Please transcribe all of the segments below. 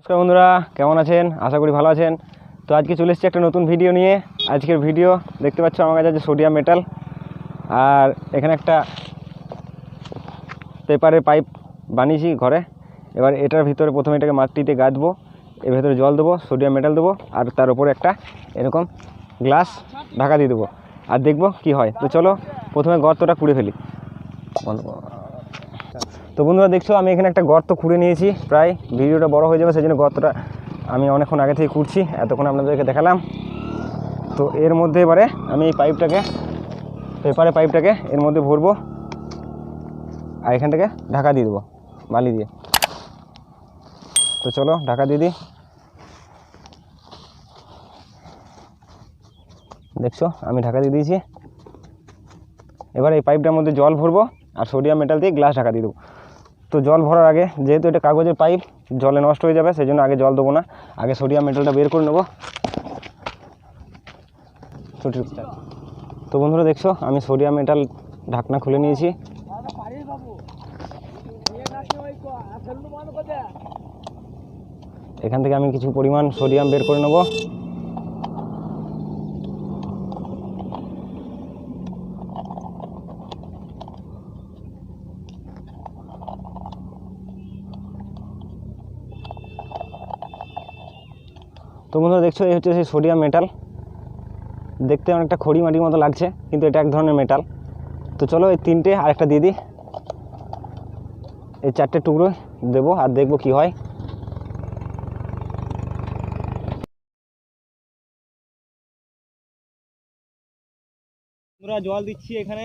নমস্কার বন্ধুরা, কেমন আছেন? আশা করি ভালো আছেন। তো আজকে চলে এসেছি একটা নতুন ভিডিও নিয়ে। আজকের ভিডিও দেখতে পাচ্ছ আমার কাছে আছে সোডিয়াম মেটাল আর এখানে একটা পেপারের পাইপ বানিয়েছি ঘরে। এবার এটার ভিতরে প্রথমে এটাকে মাটিতে গাঁথবো। এর ভেতরে জল দেবো, সোডিয়াম মেটাল দেবো। আর তার উপরে একটা এরকম গ্লাস ঢাকা দিয়ে দেবো। আর দেখব কি হয়। তো চলো, প্রথমে গর্তটা কুড়ে ফেলি। তো বন্ধুরা দেখছ, আমি এখানে একটা গর্ত খুঁড়ে নিয়েছি। প্রায় ভিডিওটা বড় হয়ে যাবে সেই জন্য গর্তটা আমি অনেকক্ষণ আগে থেকে খুঁড়ছি, এতক্ষণ আপনাদেরকে দেখালাম। তো এর মধ্যে এবারে আমি এই পাইপটাকে, পেপারে পাইপটাকে এর মধ্যে ভরবো, আর এখান থেকে ঢাকা দিয়ে দেবো, বালি দিয়ে। তো চলো, ঢাকা দিয়ে দিই। দেখছ, আমি ঢাকা দিয়ে দিয়েছি। এবার এই পাইপটার মধ্যে জল ভরবো, আর সোডিয়াম মেটাল দিয়ে গ্লাস ঢাকা দিয়ে দেবো। তো জল ভরার আগে, যেহেতু এটা কাগজের পাইপ, জলে নষ্ট হয়ে যাবে সেই জন্য আগে জল দেবো না। আগে সোডিয়াম মেটালটা বের করে নেব। তো বন্ধুরা দেখছ, আমি সোডিয়াম মেটাল ঢাকনা খুলে নিয়েছি। এখান থেকে আমি কিছু পরিমাণ সোডিয়াম বের করে নেব। তো বন্ধুরা দেখছ, এই হচ্ছে সেই সোডিয়াম মেটাল দেখতে অনেকটা খড়ি মাটির মতো লাগছে, কিন্তু এটা এক ধরনের মেটাল তো চলো এই তিনটে আর একটা দিয়ে দিই। এই চারটে টুকরো দেবো আর দেখব কি হয়। জল দিচ্ছি এখানে।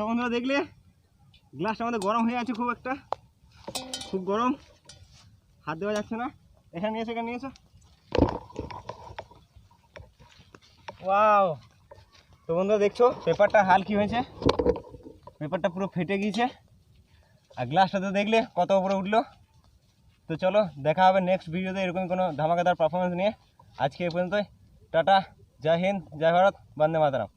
তো বন্ধুরা দেখলে গ্লাসটা আমাদের গরম হয়ে আছে খুব একটা। খুব গরম। হাত দেওয়া যাচ্ছে না। এখানে নিয়ে এসো, এখানে নিয়ে এসো। ওয়াও তো বন্ধুরা দেখছ, পেপারটা হাল কি হয়েছে? পেপারটা পুরো ফেটে গিয়েছে। আর গ্লাসটা তো দেখলে কত উপরে উঠল। তো চলো, দেখা হবে নেক্সট ভিডিওতে এরকম কোনো ধামাকাদার পারফরমেন্স নিয়ে। আজকে এই পর্যন্তই। টাটা। জয় হিন্দ, জয় ভারত, বন্দে মাতারাম।